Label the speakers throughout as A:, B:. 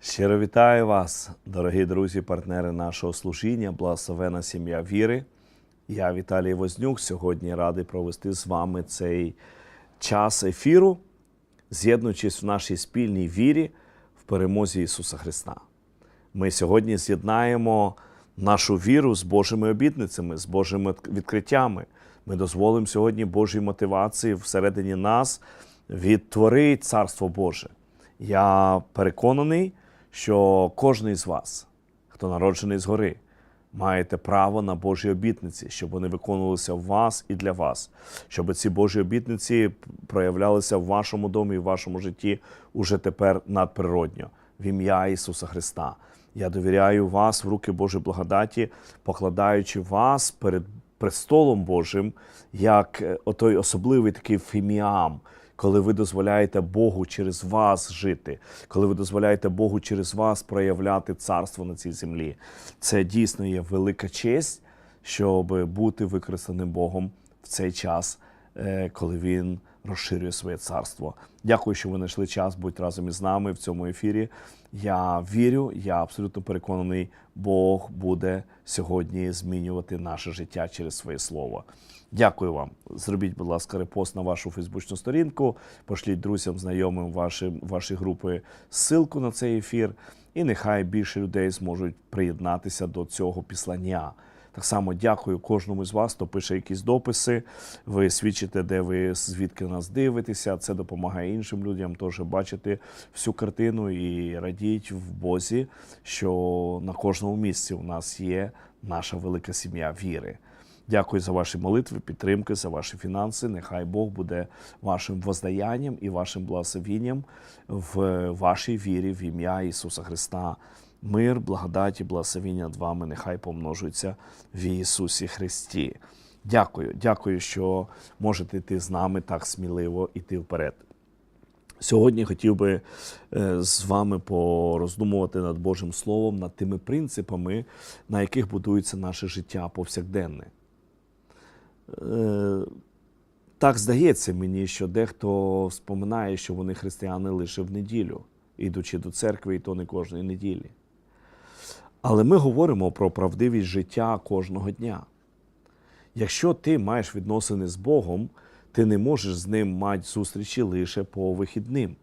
A: Щиро вітаю вас, дорогі друзі, партнери нашого служіння, благословена сім'я віри. Я Віталій Вознюк. Сьогодні радий провести з вами цей час ефіру, з'єднуючись в нашій спільній вірі в перемозі Ісуса Христа. Ми сьогодні з'єднаємо нашу віру з Божими обітницями, з Божими відкриттями. Ми дозволимо сьогодні Божій мотивації всередині нас відтворити Царство Боже. Я переконаний, що кожен з вас, хто народжений згори, маєте право на Божі обітниці, щоб вони виконувалися в вас і для вас, щоб ці Божі обітниці проявлялися в вашому домі і в вашому житті уже тепер надприродньо, в ім'я Ісуса Христа. Я довіряю вас в руки Божої благодаті, покладаючи вас перед престолом Божим, як е, отой особливий такий фіміам, коли ви дозволяєте Богу через вас жити, коли ви дозволяєте Богу через вас проявляти царство на цій землі. Це дійсно є велика честь, щоб бути використаним Богом в цей час, е, коли він розширює своє царство. Дякую, що ви знайшли час бути разом із нами в цьому ефірі. Я вірю, я абсолютно переконаний, Бог буде сьогодні змінювати наше життя через своє слово. Дякую вам. Зробіть, будь ласка, репост на вашу фейсбучну сторінку, пошліть друзям, знайомим ваші, ваші групи ссылку на цей ефір, і нехай більше людей зможуть приєднатися до цього післання. Так само дякую кожному з вас, хто пише якісь дописи. Ви свідчите, де ви звідки нас дивитеся. Це допомагає іншим людям теж бачити всю картину і радіть в Бозі, що на кожному місці у нас є наша велика сім'я віри. Дякую за ваші молитви, підтримки, за ваші фінанси. Нехай Бог буде вашим воздаянням і вашим благословінням в вашій вірі в ім'я Ісуса Христа. Мир, благодаті, благословіння над вами нехай помножуються в Ісусі Христі. Дякую, дякую, що можете йти з нами так сміливо йти вперед. Сьогодні хотів би е, з вами пороздумувати над Божим Словом, над тими принципами, на яких будується наше життя повсякденне. Е, Так здається мені, що дехто споминає, що вони християни лише в неділю, ідучи до церкви, і то не кожної неділі. Але ми говоримо про правдивість життя кожного дня. Якщо ти маєш відносини з Богом, ти не можеш з ним мати зустрічі лише по вихідним.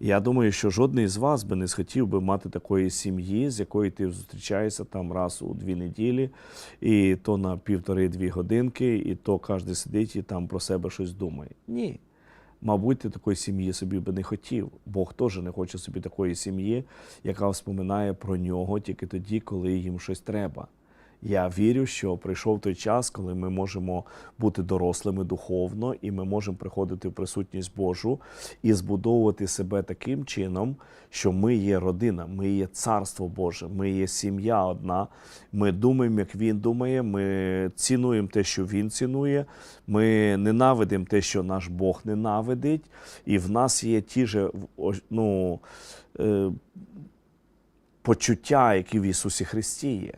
A: Я думаю, що жодний з вас би не схотів би мати такої сім'ї, з якою ти зустрічаєшся там раз у дві неділі, і то на півтори-дві годинки, і то кожен сидить і там про себе щось думає. Ні. Мабуть, ти такої сім'ї собі би не хотів. Бог теж не хоче собі такої сім'ї, яка вспоминає про нього тільки тоді, коли їм щось треба. Я вірю, що прийшов той час, коли ми можемо бути дорослими духовно, і ми можемо приходити в присутність Божу і збудовувати себе таким чином, що ми є родина, ми є царство Боже, ми є сім'я одна. Ми думаємо, як Він думає, ми цінуємо те, що Він цінує, ми ненавидимо те, що наш Бог ненавидить, і в нас є ті ж ну, е, почуття, які в Ісусі Христі є.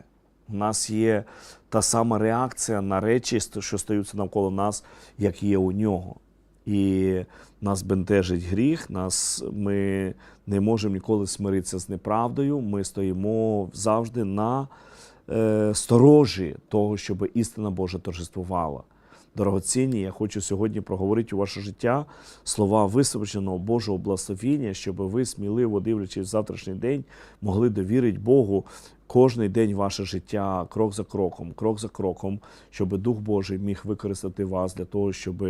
A: У нас є та сама реакція на речі, що стаються навколо нас, як є у нього. І нас бентежить гріх, нас, ми не можемо ніколи смиритися з неправдою. Ми стоїмо завжди на е, сторожі того, щоб істина Божа торжествувала. Дорогоцінні, я хочу сьогодні проговорити у ваше життя слова висвобоженого Божого благословіння, щоб ви сміливо дивлячись в завтрашній день, могли довірити Богу кожний день ваше життя, крок за кроком, крок за кроком, щоб Дух Божий міг використати вас для того, щоб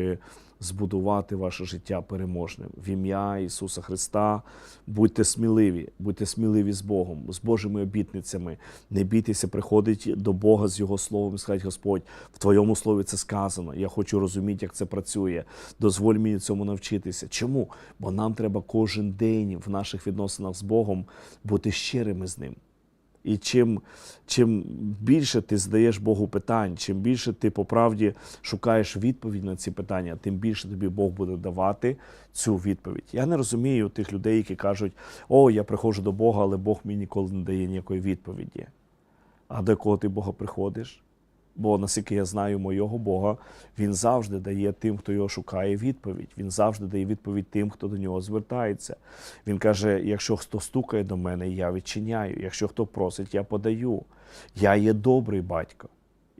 A: збудувати ваше життя переможним. В ім'я Ісуса Христа будьте сміливі, будьте сміливі з Богом, з Божими обітницями. Не бійтеся, приходить до Бога з Його словом і сказати, Господь, в Твоєму слові це сказано. Я хочу розуміти, як це працює. Дозволь мені цьому навчитися. Чому? Бо нам треба кожен день в наших відносинах з Богом бути щирими з ним. І чим чим більше ти здаєш Богу питань, чим більше ти по правді шукаєш відповідь на ці питання, тим більше тобі Бог буде давати цю відповідь. Я не розумію тих людей, які кажуть, о, я приходжу до Бога, але Бог мені ніколи не дає ніякої відповіді. А до кого ти Бога приходиш? Бо наскільки я знаю мого Бога, він завжди дає тим, хто його шукає, відповідь. Він завжди дає відповідь тим, хто до нього звертається. Він каже: якщо хто стукає до мене, я відчиняю. Якщо хто просить, я подаю. Я є добрий батько.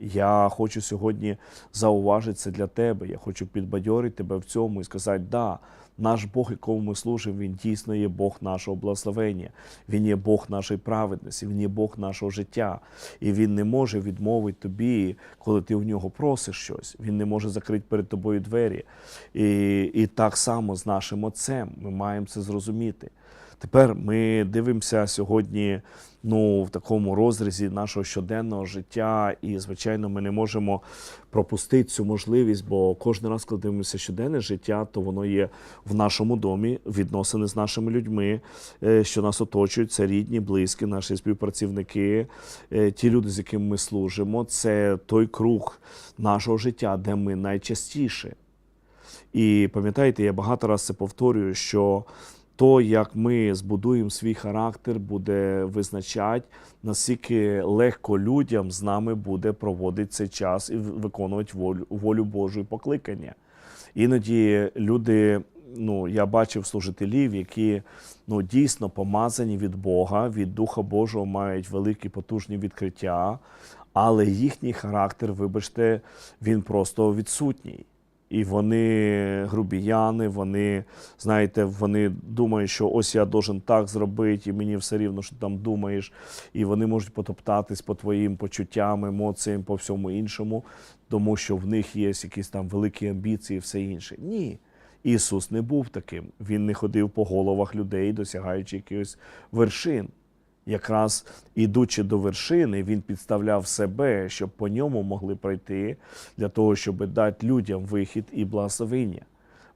A: Я хочу сьогодні зауважити це для тебе. Я хочу підбадьорити тебе в цьому і сказати, да, наш Бог, якому ми служимо, він дійсно є Бог нашого благословення. Він є Бог нашої праведності, він є Бог нашого життя. І він не може відмовити тобі, коли ти в нього просиш щось. Він не може закрити перед тобою двері. І, і так само з нашим Отцем. Ми маємо це зрозуміти. Тепер ми дивимося сьогодні ну, в такому розрізі нашого щоденного життя, і, звичайно, ми не можемо пропустити цю можливість, бо кожен раз, коли дивимося щоденне життя, то воно є в нашому домі, відносини з нашими людьми, е, що нас оточують, це рідні, близькі, наші співпрацівники, е, ті люди, з якими ми служимо. Це той круг нашого життя, де ми найчастіше. І пам'ятаєте, я багато разів це повторюю, що то, як ми збудуємо свій характер, буде визначати, наскільки легко людям з нами буде проводити цей час і виконувати волю, волю Божу і покликання. Іноді люди, ну я бачив служителів, які ну дійсно помазані від Бога, від Духа Божого мають великі потужні відкриття, але їхній характер, вибачте, він просто відсутній. І вони грубіяни, вони, знаєте, вони думають, що ось я должен так зробити, і мені все рівно, що ти там думаєш. І вони можуть потоптатись по твоїм почуттям, емоціям, по всьому іншому, тому що в них є якісь там великі амбіції і все інше. Ні. Ісус не був таким. Він не ходив по головах людей, досягаючи якихось вершин. Якраз ідучи до вершини, він підставляв себе, щоб по ньому могли пройти для того, щоб дати людям вихід і благословення.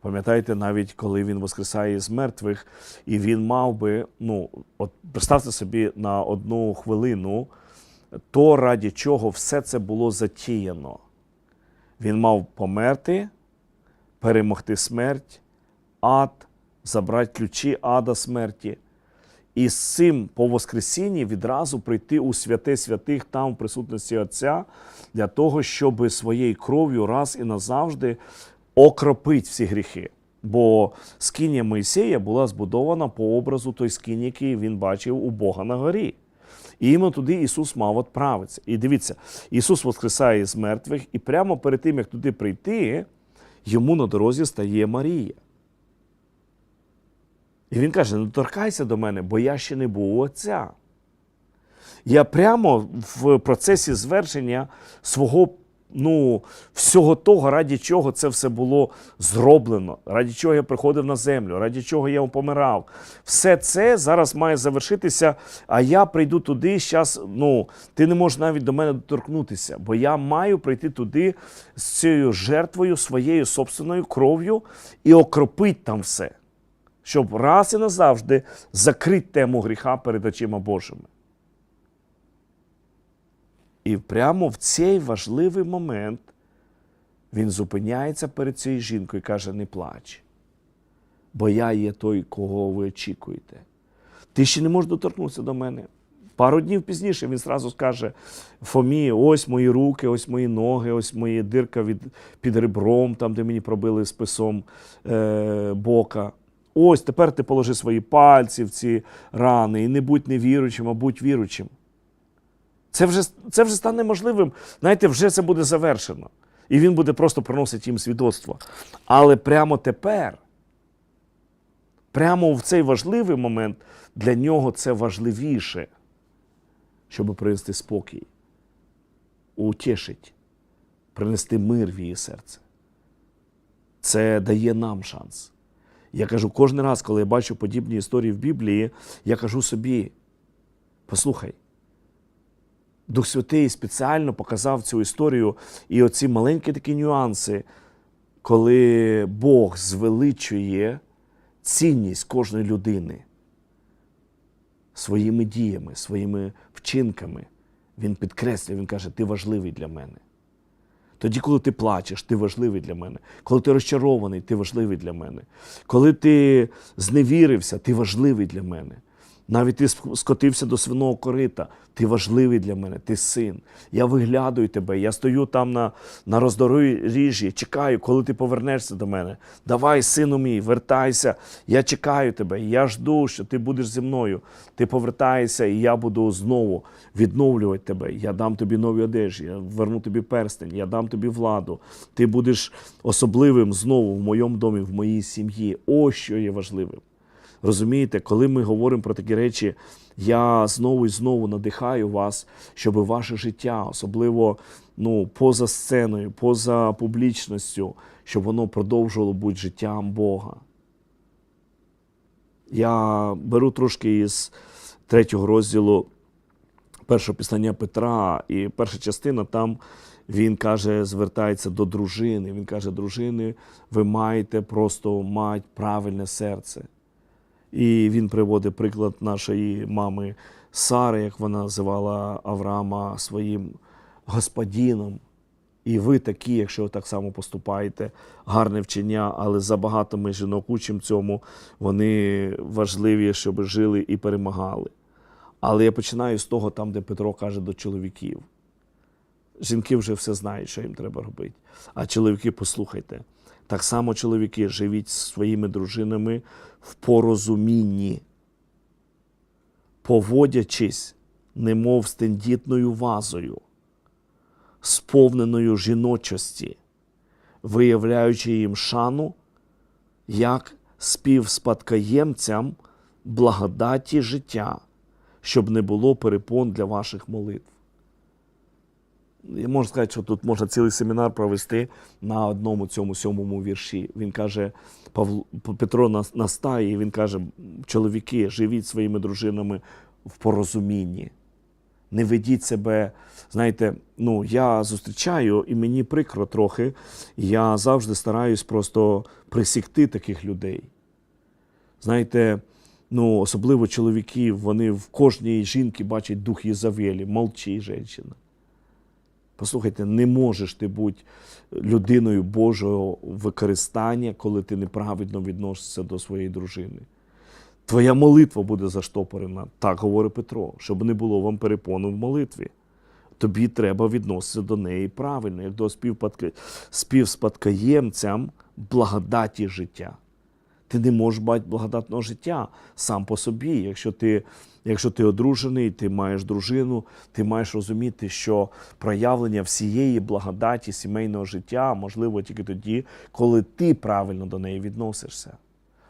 A: Пам'ятаєте, навіть коли він воскресає з мертвих, і він мав би, ну, от представте собі на одну хвилину, то раді чого все це було затіяно. Він мав померти, перемогти смерть, ад, забрати ключі ада смерті. І з цим по Воскресінні відразу прийти у святе святих там в присутності Отця для того, щоб своєю кров'ю раз і назавжди окропити всі гріхи. Бо скиня Моїсея була збудована по образу той скині, який він бачив у Бога на горі. І іменно туди Ісус мав відправитися. І дивіться, Ісус воскресає з мертвих, і прямо перед тим, як туди прийти, йому на дорозі стає Марія. І він каже: не торкайся до мене, бо я ще не був у Отця. Я прямо в процесі звершення свого ну, всього того, раді чого це все було зроблено, раді чого я приходив на землю, раді чого я помирав. Все це зараз має завершитися, а я прийду туди, зараз, ну, ти не можеш навіть до мене доторкнутися, бо я маю прийти туди з цією жертвою, своєю собственною кров'ю і окропити там все щоб раз і назавжди закрити тему гріха перед очима Божими. І прямо в цей важливий момент він зупиняється перед цією жінкою і каже: не плач, бо я є той, кого ви очікуєте. Ти ще не можеш доторкнутися до мене. Пару днів пізніше він зразу скаже Фомі, ось мої руки, ось мої ноги, ось моя дирка від, під ребром, там, де мені пробили списом е, бока. Ось тепер ти положи свої пальці в ці рани і не будь невіруючим, а будь віручим. Це вже це вже стане можливим. Знаєте, вже це буде завершено. І він буде просто приносити їм свідоцтво. Але прямо тепер, прямо в цей важливий момент, для нього це важливіше, щоб принести спокій, утішить, принести мир в її серце. Це дає нам шанс. Я кажу, кожен раз, коли я бачу подібні історії в Біблії, я кажу собі: послухай, Дух Святий спеціально показав цю історію і оці маленькі такі нюанси, коли Бог звеличує цінність кожної людини своїми діями, своїми вчинками. Він підкреслює, він каже, ти важливий для мене. Тоді, коли ти плачеш, ти важливий для мене. Коли ти розчарований, ти важливий для мене. Коли ти зневірився, ти важливий для мене. Навіть ти скотився до свиного корита. Ти важливий для мене, ти син. Я виглядаю тебе. Я стою там на, на роздоріжжі, чекаю, коли ти повернешся до мене. Давай, сину мій, вертайся. Я чекаю тебе. Я жду, що ти будеш зі мною. Ти повертаєшся, і я буду знову відновлювати тебе. Я дам тобі нові одежі, я верну тобі перстень, я дам тобі владу. Ти будеш особливим знову в моєму домі, в моїй сім'ї. Ось що є важливим. Розумієте, коли ми говоримо про такі речі, я знову і знову надихаю вас, щоб ваше життя, особливо ну, поза сценою, поза публічністю, щоб воно продовжувало бути життям Бога. Я беру трошки із третього розділу першого післання Петра, і перша частина там він каже, звертається до дружини. Він каже: дружини, ви маєте просто мати правильне серце. І він приводить приклад нашої мами Сари, як вона називала Авраама своїм господіном. І ви такі, якщо ви так само поступаєте, гарне вчення, але забагато ми жінок учимо цьому, вони важливі, щоб жили і перемагали. Але я починаю з того, там, де Петро каже до чоловіків. Жінки вже все знають, що їм треба робити. А чоловіки, послухайте, так само чоловіки живіть зі своїми дружинами в порозумінні, поводячись, немов з тендітною вазою, сповненою жіночості, виявляючи їм шану як співспадкоємцям благодаті життя, щоб не було перепон для ваших молитв. Можу сказати, що тут можна цілий семінар провести на одному цьому сьомому вірші. Він каже, Павло, Петро нас- настає, він каже: чоловіки, живіть своїми дружинами в порозумінні. Не ведіть себе. Знаєте, ну я зустрічаю, і мені прикро трохи. Я завжди стараюсь просто присікти таких людей. Знаєте, ну, особливо чоловіків, вони в кожній жінці бачать дух Єзавелі, молчи, жінка. Послухайте, не можеш ти бути людиною Божого використання, коли ти неправильно відносишся до своєї дружини. Твоя молитва буде заштопорена, так говорить Петро, щоб не було вам перепону в молитві. Тобі треба відноситися до неї правильно, як до співспадкоємцям благодаті життя. Ти не можеш мати благодатного життя сам по собі. Якщо ти, якщо ти одружений, ти маєш дружину, ти маєш розуміти, що проявлення всієї благодаті сімейного життя можливо тільки тоді, коли ти правильно до неї відносишся.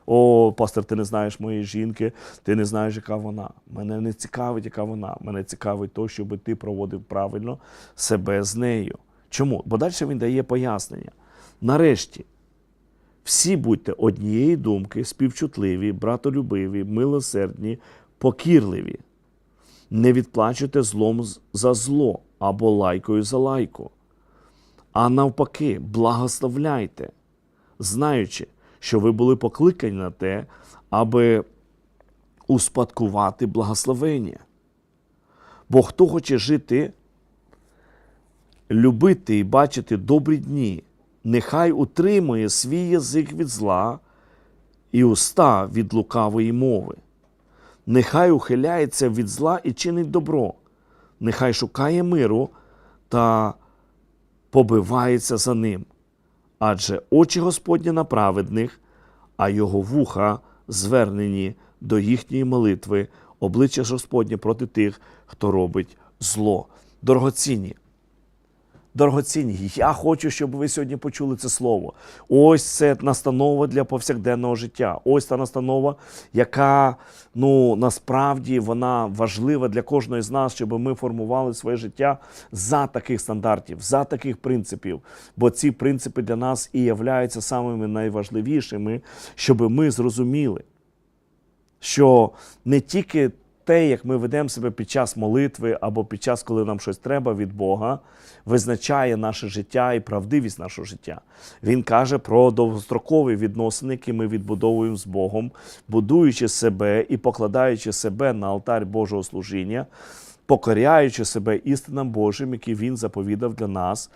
A: О, пастор, ти не знаєш моєї жінки, ти не знаєш, яка вона. Мене не цікавить, яка вона. Мене цікавить то, щоб ти проводив правильно себе з нею. Чому? Бо далі він дає пояснення. Нарешті, всі будьте однієї думки, співчутливі, братолюбиві, милосердні, покірливі. Не відплачуйте злом за зло або лайкою за лайку. А навпаки, благословляйте, знаючи, що ви були покликані на те, аби успадкувати благословення. Бо хто хоче жити, любити і бачити добрі дні, нехай утримує свій язик від зла і уста від лукавої мови. Нехай ухиляється від зла і чинить добро, нехай шукає миру та побивається за ним. Адже очі Господні на праведних, а його вуха звернені до їхньої молитви, обличчя Господнє проти тих, хто робить зло. Дорогоцінні, Дорогоцінні, я хочу, щоб ви сьогодні почули це слово. Ось це настанова для повсякденного життя. Ось та настанова, яка ну насправді вона важлива для кожної з нас, щоб ми формували своє життя за таких стандартів, за таких принципів. Бо ці принципи для нас і являються самими найважливішими, щоб ми зрозуміли, що не тільки те, як ми ведемо себе під час молитви або під час, коли нам щось треба від Бога, визначає наше життя і правдивість нашого життя. Він каже про довгострокові відносини, які ми відбудовуємо з Богом, будуючи себе і покладаючи себе на алтарь Божого служіння, покоряючи себе істинам Божим, які Він заповідав для нас.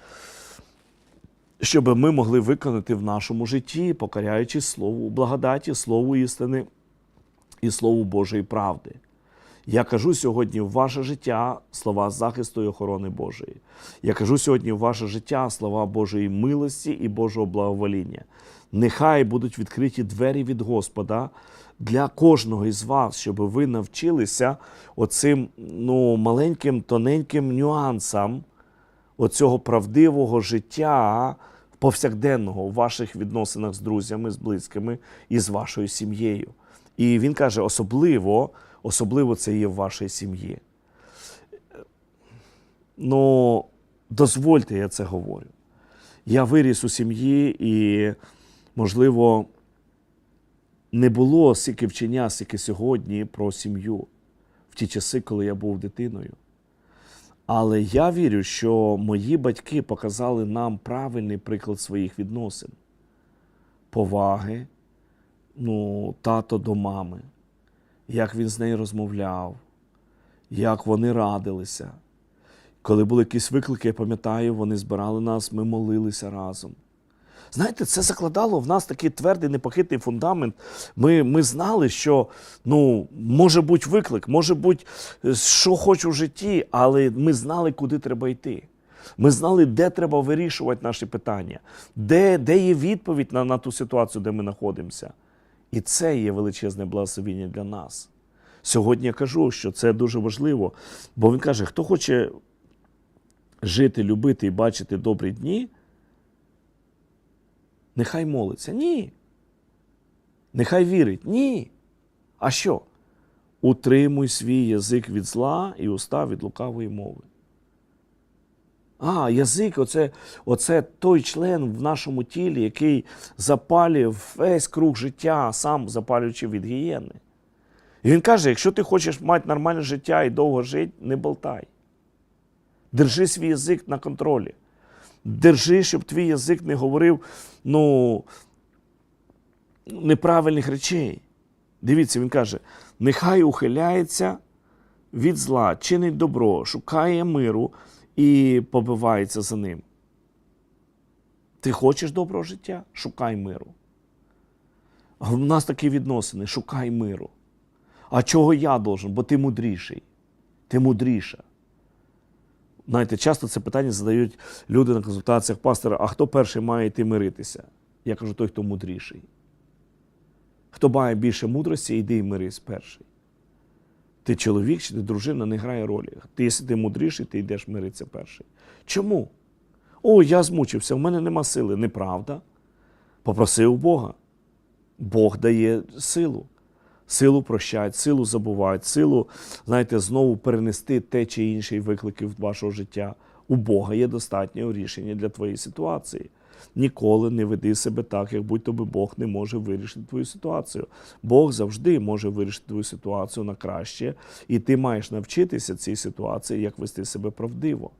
A: Щоб ми могли виконати в нашому житті, покоряючись Слову благодаті, Слову істини і Слову Божої правди. Я кажу сьогодні в ваше життя слова захисту і охорони Божої. Я кажу сьогодні в ваше життя слова Божої милості і Божого благовоління. Нехай будуть відкриті двері від Господа для кожного із вас, щоб ви навчилися оцим ну, маленьким, тоненьким нюансам оцього правдивого життя повсякденного у ваших відносинах з друзями, з близькими і з вашою сім'єю. І він каже: особливо, особливо це є в вашій сім'ї. Ну, дозвольте, я це говорю. Я виріс у сім'ї, і, можливо, не було стільки вчення, стільки сьогодні про сім'ю в ті часи, коли я був дитиною. Але я вірю, що мої батьки показали нам правильний приклад своїх відносин, поваги, ну, тато до мами, як він з нею розмовляв, як вони радилися. Коли були якісь виклики, я пам'ятаю, вони збирали нас, ми молилися разом. Знаєте, це закладало в нас такий твердий, непохитний фундамент. Ми, ми знали, що ну, може бути виклик, може бути, е, що хочу в житті, але ми знали, куди треба йти. Ми знали, де треба вирішувати наші питання, де, де є відповідь на, на ту ситуацію, де ми знаходимося. І це є величезне благословіння для нас. Сьогодні я кажу, що це дуже важливо, бо він каже, хто хоче жити, любити і бачити добрі дні, нехай молиться. Ні. Нехай вірить. Ні. А що? Утримуй свій язик від зла і уста від лукавої мови. А, язик оце, оце той член в нашому тілі, який запалює весь круг життя, сам запалюючи від гієни. І він каже: якщо ти хочеш мати нормальне життя і довго жити, не болтай. Держи свій язик на контролі. Держи, щоб твій язик не говорив ну, неправильних речей. Дивіться, він каже: нехай ухиляється від зла, чинить добро, шукає миру і побивається за ним. Ти хочеш доброго життя? Шукай миру. В нас такі відносини: шукай миру. А чого я должен? Бо ти мудріший. Ти мудріша. Знаєте, часто це питання задають люди на консультаціях пастора, а хто перший має йти миритися? Я кажу, той, хто мудріший. Хто має більше мудрості, йди і мирись перший. Ти чоловік чи ти дружина не грає ролі. Ти, якщо ти мудріший, ти йдеш миритися перший. Чому? О, я змучився, в мене нема сили. Неправда. Попросив Бога. Бог дає силу. Силу прощать, силу забувають, силу, знаєте, знову перенести те чи інші виклики в вашого життя. У Бога є достатнє рішення для твоєї ситуації. Ніколи не веди себе так, як будь-то би Бог не може вирішити твою ситуацію. Бог завжди може вирішити твою ситуацію на краще, і ти маєш навчитися цій ситуації, як вести себе правдиво.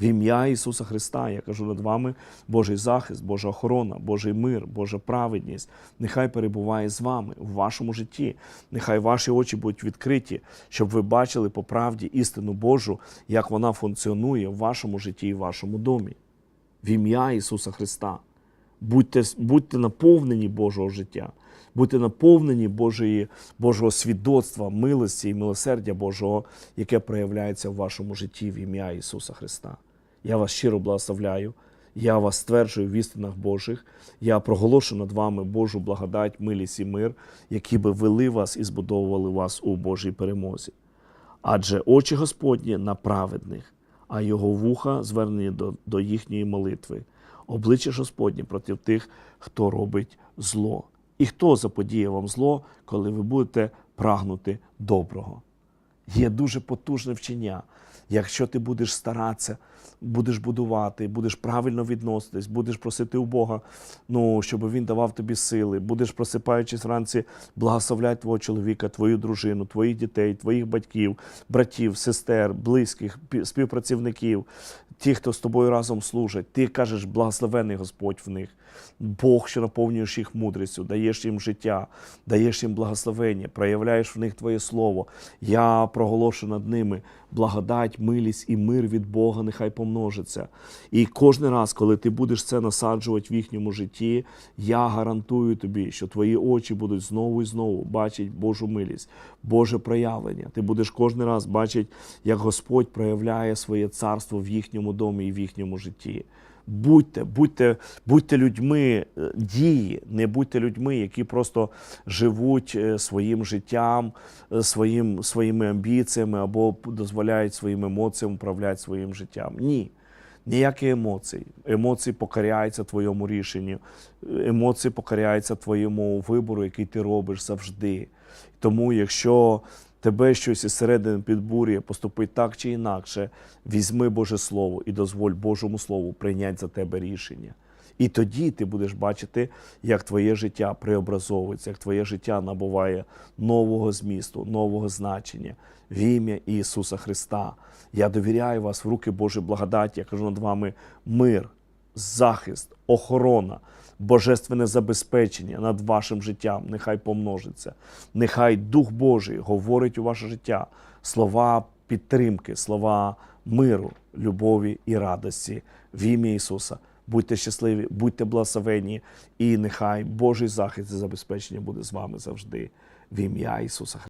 A: В ім'я Ісуса Христа я кажу над вами Божий захист, Божа охорона, Божий мир, Божа праведність. Нехай перебуває з вами в вашому житті. Нехай ваші очі будуть відкриті, щоб ви бачили по правді істину Божу, як вона функціонує в вашому житті і в вашому домі. В ім'я Ісуса Христа. Будьте, будьте наповнені Божого життя, будьте наповнені Божої, Божого свідоцтва, милості і милосердя Божого, яке проявляється в вашому житті в ім'я Ісуса Христа. Я вас щиро благословляю. Я вас стверджую в істинах Божих. Я проголошу над вами Божу благодать, милість і мир, які би вели вас і збудовували вас у Божій перемозі. Адже очі Господні на праведних, а його вуха звернені до, до їхньої молитви. Обличчя Господнє проти тих, хто робить зло. І хто заподіє вам зло, коли ви будете прагнути доброго. Є дуже потужне вчення. Якщо ти будеш старатися, будеш будувати, будеш правильно відноситись, будеш просити у Бога, ну, щоб він давав тобі сили, будеш просипаючись вранці, благословляти твого чоловіка, твою дружину, твоїх дітей, твоїх батьків, братів, сестер, близьких, пі- співпрацівників, ті, хто з тобою разом служать. Ти кажеш, благословений Господь в них. Бог, що наповнюєш їх мудрістю, даєш їм життя, даєш їм благословення, проявляєш в них Твоє Слово. Я проголошую над ними благодать, милість і мир від Бога, нехай помножиться. І кожен раз, коли ти будеш це насаджувати в їхньому житті, я гарантую тобі, що твої очі будуть знову і знову бачити Божу милість, Боже проявлення. Ти будеш кожен раз бачити, як Господь проявляє своє царство в їхньому домі і в їхньому житті. Будьте, будьте, будьте людьми е, дії, не будьте людьми, які просто живуть е, своїм життям, е, своїм, своїми амбіціями або дозволяють своїм емоціям управляти своїм життям. Ні. Ніякі емоції. Емоції покоряються твоєму рішенню, емоції покоряються твоєму вибору, який ти робиш завжди. Тому, якщо тебе щось із середини підбурює, поступить так чи інакше, візьми Боже Слово і дозволь Божому Слову прийняти за тебе рішення. І тоді ти будеш бачити, як твоє життя преобразовується, як твоє життя набуває нового змісту, нового значення в ім'я Ісуса Христа. Я довіряю вас в руки Божої благодаті. Я кажу над вами мир, захист, охорона, божественне забезпечення над вашим життям. Нехай помножиться. Нехай Дух Божий говорить у ваше життя слова підтримки, слова миру, любові і радості в ім'я Ісуса. Будьте щасливі, будьте благословені, і нехай Божий захист і забезпечення буде з вами завжди в ім'я Ісуса Христа.